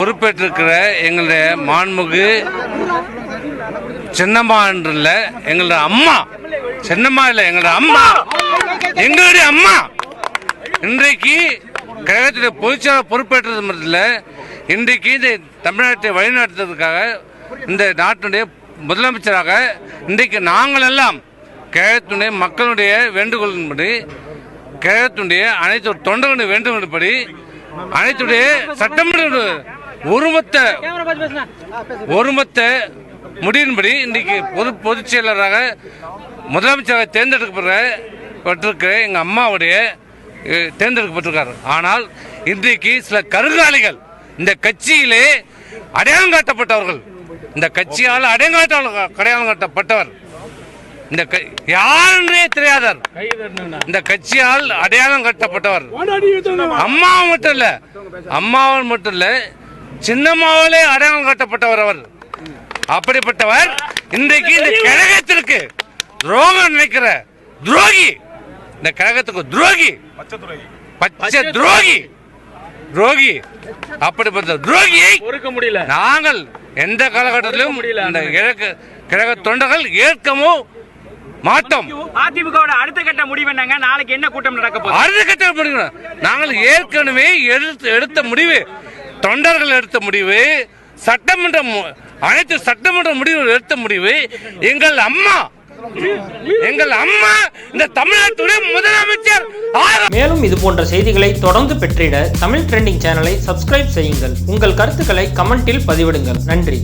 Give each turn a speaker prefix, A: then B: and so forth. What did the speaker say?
A: பொறுப்பேற்றிருக்கிற எங்களுடைய மாண்புமிகு சின்னம்மா என்று இல்ல எங்களுடைய அம்மா. சின்னம்மா இல்ல எங்களுடைய அம்மா. எங்களுடைய அம்மா. இன்றைக்கு கழகத்துடைய பொதுச்செயலாளர் பொறுப்பேற்றது மட்டும் இல்ல இன்றைக்கு இந்த தமிழ்நாட்டை வழிநடத்துவதற்காக இந்த நாட்டினுடைய முதலமைச்சராக இன்றைக்கு நாங்கள் எல்லாம் கழகத்தினுடைய மக்களுடைய வேண்டுகோளின்படி கழகத்தினுடைய அனைத்து தொண்டர்களுடைய வேண்டுகோளின்படி அனைத்துடைய சட்டமன்ற ஒருமொத்த ஒருமொத்த முடிவின்படி இன்றைக்கு பொது பொதுச் செயலராக முதலமைச்சராக தேர்ந்தெடுக்கப்பட்டிருக்கிற எங்கள் அம்மாவுடைய தேர்ந்தெடுக்கப்பட்டிருக்கார். ஆனால் இன்றைக்கு சில கருங்காலிகள் இந்த கட்சியிலே அடையாளம் காட்டப்பட்டவர்கள். இந்த கட்சியால் அடையாளம் அடையாளம் காட்டப்பட்டவர். இந்த யாருன்றே தெரியாதார் இந்த கட்சியால் அடையாளம் கட்டப்பட்டவர். அம்மாவை மட்டும் இல்ல அம்மாவை மட்டும் இல்ல சின்னம்மாவிலே அடையாளம் காட்டப்பட்டவர் அவர். அப்படிப்பட்டவர் இன்றைக்கு இந்த கழகத்திற்கு துரோகம் நினைக்கிற துரோகி. இந்த கழகத்துக்கு துரோகி. பச்சை துரோகி. துரோகி. அப்படிப்பட்ட துரோகியை
B: பொறுக்க முடியல.
A: நாங்கள் எந்த காலகட்டத்திலும் இந்த கிழக்கு கிழக்கு தொண்டர்கள் ஏற்கவும் மாட்டோம்.
B: அதிமுகவோட அடுத்த கட்ட முடிவு என்னங்க? நாளைக்கு என்ன கூட்டம் நடக்க போகுது?
A: அடுத்த கட்ட முடிவு. நாங்கள் ஏற்கனவே எடுத்த முடிவு. தொண்டர்கள் எடுத்த முடிவு சட்டமன்ற மு- அனைத்து சட்டமன்ற முடிவுகள் எடுத்த முடிவு எங்கள் அம்மா எங்கள் அம்மா இந்த தமிழ்நாட்டுடைய முதலமைச்சர்
C: மேலும் இது போன்ற செய்திகளை தொடர்ந்து பெற்றிட தமிழ் ட்ரெண்டிங் சேனலை சப்ஸ்கிரைப் செய்யுங்கள். உங்கள் கருத்துக்களை கமெண்டில் பதிவிடுங்கள். நன்றி.